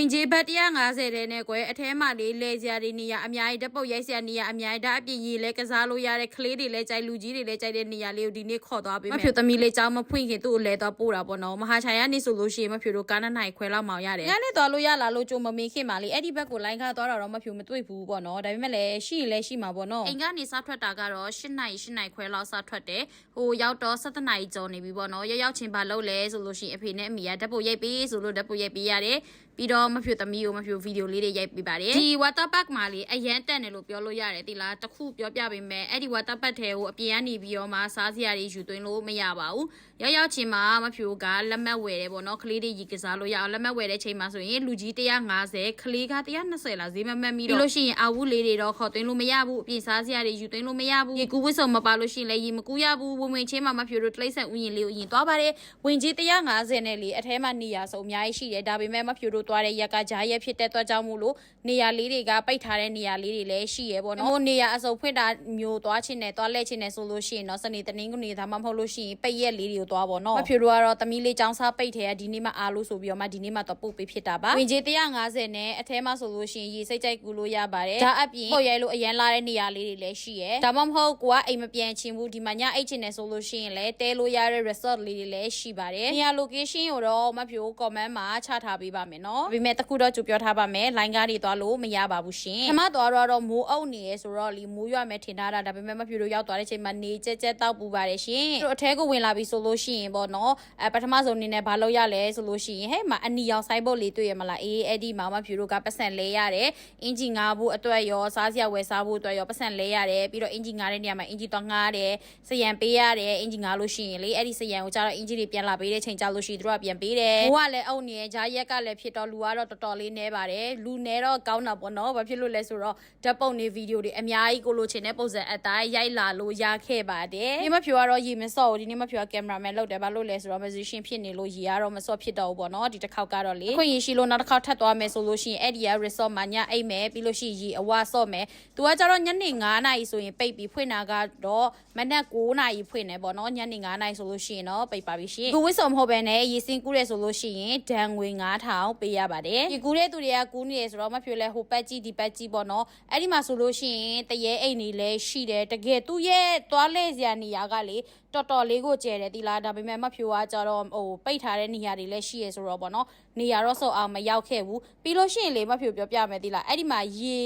ဝင်ကြီးဘတ်150တဲ့နဲ့ကွယ်အထဲမှာလေးလဲစရာတွေနေရအများကြီးဓာတ်ပုတ်ရိုက်စရာနေရအများကြီးဒါအပြင်ရေလဲကစားလို့ရတဲ့ကလေးတွေလဲကြိုက်လူကြီးတွေလဲကြိုက်တဲ့နေရာလေးကိုဒီနေ့ခေါ်သွားပေးမယ်မဖြူသမီးလေးကြောင်းမဖွင့်ခင်သူ့ကိုလဲသွားပို့တာပေါ့နော်မဟာချိုင်ကနေဆိုလို့ရှိရင်မဖြူတို့ကားနှစ်နိုင်ခွဲလောက်မောင်ရတယ်ညနေသွားလို့ရလာလို့ကြုံမမင်းခင်ပါလေအဲ့ဒီဘက်ကိုလိုင်းခါသွားတာတော့မဖြူမတွေ့ဘူးပေါ့နော်ဒါပေမဲ့လည်းရှိရင်လည်းရှိမှာပေါ့နော်အိမ်ကနေစားထွက်တာကတော့8နိုင်8နိုင်ခွဲလောက်စားထွက်တယ်ဟိုရောက်တော့7နိုင်ကျော်နေပြီပေါ့နော်ရောက်ရောက်ချင်းပါလို့လဲဆိုလို့ရှိရင်အဖေနဲ့အမေကဓာတ်ပုတ်ရိုက်ပေးဆိုလို့ဓာတ်ပုတ်ရိုက်ပေးရတယ် ပြီးတော့မဖြူသမီးကိုမဖြူဗီဒီယိုလေးတွေရိုက်ပေးပါတယ်ဒီ water park မှာလေအရန်တက်တယ်လို့ပြောလို့ရတယ်ဒီလားတခုပြောပြပေးမယ်အဲ့ဒီ water park ထဲကိုအပြင်ကနေပြီးတော့မှစားစရာတွေယူသွင်းလို့မရပါဘူးရောက်ရောက်ချင်းမှာမဖြူကလက်မှတ်ဝယ်တယ်ပေါ့နော်ကလေးတွေရီကစားလို့ရအောင်လက်မှတ်ဝယ်တဲ့ချိန်မှာဆိုရင်လူကြီး150ကလေးက120လားဈေးမမှတ်မိတော့ပြီးလို့ရှိရင်အာဝုလေးတွေတော့ခေါ်သွင်းလို့မရဘူးအပြင်စားစရာတွေယူသွင်းလို့မရဘူးရေကူးဝစ်စုံမပါလို့ရှိရင်လည်းရေမကူးရဘူးဝင်ဝင်ချင်းမှာမဖြူတို့တိရစ္ဆာန်ဥယျာဉ်လေးကိုယင်သွားပါတယ်ဝင်ကြီး150နဲ့လေအထဲမှာနေရာဆိုအများကြီးရှိတယ်ဒါပေမဲ့မဖြူတို့သွားတဲ့ရက်ကဂျားရက်ဖြစ်တဲ့အတွက်ကြောင့်မို့လို့နေရာလေးတွေကပိတ်ထားတဲ့နေရာလေးတွေလည်းရှိရပေါ့နော်ဟိုနေရာအစုံဖွင့်တာမျိုးသွားချင်းနဲ့သွားလဲချင်းနဲ့ဆိုလို့ရှိရင်တော့စနေတနင်္ဂနွေဒါမှမဟုတ်လို့ရှိရင်ပိတ်ရက်လေးတွေကိုသွားပေါ့နော်မဖြူတို့ကတော့သမီးလေးចောင်းစားပိတ်ထဲကဒီနေ့မှအားလို့ဆိုပြီးတော့မှဒီနေ့မှတော့ပုတ်ပေးဖြစ်တာပါဝင်ကြီး150နဲ့အထဲမှာဆိုလို့ရှိရင်ရေစိတ်ကြိုက်ကူလို့ရပါတယ်ဒါအပြင်ဟိုရဲလို့အရန်လာတဲ့နေရာလေးတွေလည်းရှိရဒါမှမဟုတ်ကိုကအိမ်မပြန်ချင်ဘူးဒီမှာညအိတ်ချင်တယ်ဆိုလို့ရှိရင်လည်းတဲလို့ရတဲ့ resort လေးတွေလည်းရှိပါတယ်နေရာ location ကိုတော့မဖြူ comment မှာချထားပေးပါမယ်နော်ဒါပေမဲ့တခုတော့ကြိုပြောထားပါမယ် line ကားတွေသွားလို့မရပါဘူးရှင်ခမသွားတော့တော့မိုးအုပ်နေရဆိုတော့လီမိုးရွာမယ်ထင်ထားတာဒါပေမဲ့မဖြူတို့ရောက်သွားတဲ့ချိန်မှာနေကြက်ကြက်တောက်ပူပါတယ်ရှင်တို့အထဲကိုဝင်လာပြီဆိုလို့ရှိရင်ပေါ့နော်အဲပထမဆုံးအနေနဲ့ဘာလုပ်ရလဲဆိုလို့ရှိရင်ဟဲ့မှာအနီရောင်ဆိုင်ဘုတ်လေးတွေ့ရမလားအေးအဲ့ဒီမှာမဖြူတို့ကပတ်စံလဲရတယ်အင်ဂျီငါဖို့အတွက်ရောစားစရာဝယ်စားဖို့အတွက်ရောပတ်စံလဲရတယ်ပြီးတော့အင်ဂျီငါတဲ့နေရာမှာအင်ဂျီတော့ငါတယ်စရံပေးရတယ်အင်ဂျီငါလို့ရှိရင်လေအဲ့ဒီစရံကိုကျတော့အင်ဂျီတွေပြန်လာပေးတဲ့ချိန်ကျလို့ရှိရင်တို့ကပြန်ပေးတယ်ဘိုးကလည်းအုပ်နေရဂျားရက်ကလည်းဖြစ်တော့လူကတော့တော်တော်လေးနဲပါတယ်လူနဲတော့ကောင်းတာပေါ့နော်ဘာဖြစ်လို့လဲဆိုတော့ဓာတ်ပုံတွေဗီဒီယိုတွေအများကြီးကိုလိုချင်တဲ့ပုံစံအတိုင်းရိုက်လာလို့ရခဲ့ပါတယ်ဒီမဖြူကတော့ရေမစော့ဘူးဒီနေ့မဖြူကကင်မရာမန်လုပ်တယ်ဘာလို့လဲဆိုတော့ musician ဖြစ်နေလို့ရေကတော့မစော့ဖြစ်တော့ဘူးပေါ့နော်ဒီတစ်ခေါက်ကတော့လေခွင့်ရရှိလို့နောက်တစ်ခေါက်ထပ်သွားမယ်ဆိုလို့ရှိရင်အဲ့ဒီက resort မှာညအိတ်မယ်ပြီးလို့ရှိရင်ရေအဝဆော့မယ်သူကကျတော့ညနေ9နာရီဆိုရင်ပိတ်ပြီးဖွင့်တာကတော့မနက်9နာရီဖွင့်တယ်ပေါ့နော်ညနေ9နာရီဆိုလို့ရှိရင်တော့ပိတ်ပါပြီရှင်ကိုဝစ်စုံမဟုတ်ဘဲနဲ့ရေစင်းကူးတယ်ဆိုလို့ရှိရင်ဒဏ်ငွေ9000ပေးရပါတယ်ဒီကူးတဲ့သူတွေကကူးနေတယ်ဆိုတော့မဖြိုလဲဟိုပတ်ကြီးဒီပတ်ကြီးပေါ့နော်အဲ့ဒီမှာဆိုလို့ရှိရင်တရေအိမ်နေလဲရှိတယ်တကယ်သူ့ရဲ့သွားလဲစရာနေရာကလေတော်တော်လေးကိုကျဲတယ်ဒီလားဒါပေမဲ့မဖြိုကကြတော့ဟိုပိတ်ထားတဲ့နေရာတွေလည်းရှိရဆိုတော့ပေါ့နော်နေရာတော့စောအောင်မရောက်ခဲ့ဘူးပြီးလို့ရှိရင်လေမဖြိုပြောပြမယ်ဒီလားအဲ့ဒီမှာရေ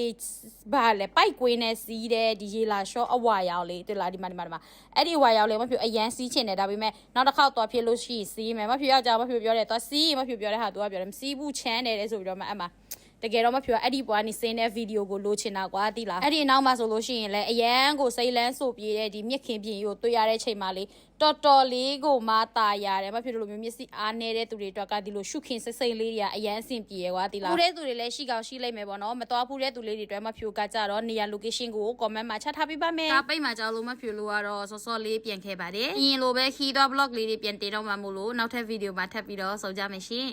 ဘာလဲပိုက်ကွင်းနဲ့စီးတဲ့ဒီရေလာရှော့အဝါရောက်လေဒီလားဒီမှာဒီမှာဒီမှာအဲ့ဒီအဝါရောက်လေမဖြိုအရန်စီးချင်တယ်ဒါပေမဲ့နောက်တစ်ခေါက်သွားဖြစ်လို့ရှိရင်စီးမယ်မဖြိုယောက်ျားမဖြိုပြောတယ်သွားစီးမဖြိုပြောတဲ့ဟာသူကပြောတယ်မစီးဘူးချမ်းတယ်လေဆိုပြီးတော့မှအမှတကယ်တော့မပြောအဲ့ဒီပွားနေစင်းတဲ့ဗီဒီယိုကိုလိုချင်တာကွာတိလားအဲ့ဒီနောက်မှာဆိုလို့ရှိရင်လည်းအရန်ကိုစိတ်လန်းဆိုပြေးတဲ့ဒီမြက်ခင်ပြင်ကိုတွေ့ရတဲ့ချိန်မှာလေတော်တော်လေးကိုမตาရတယ်မဖြစ်လို့မျိုးမျက်စိအားနေတဲ့သူတွေအတွက်ကဒီလိုရှုခင်စိတ်စိတ်လေးတွေကအရန်အဆင်ပြေရွာတိလားဖူးတဲ့သူတွေလည်းရှိကောင်းရှိလိမ့်မယ်ပေါ့နော်မတော်ဖူးတဲ့သူလေးတွေအတွက်မဖြူကကြတော့နေရာ location ကို comment မှာချထားပေးပါမယ်ဒါပိတ်မှာကြောက်လို့မဖြူလို့ကတော့စောစောလေးပြန်ခဲ့ပါတယ်အရင်လိုပဲခီးတော့ blog လေးတွေပြန်တင်တော့မှမို့လို့နောက်ထပ်ဗီဒီယိုမှာထပ်ပြီးတော့ဆုံကြမယ်ရှင်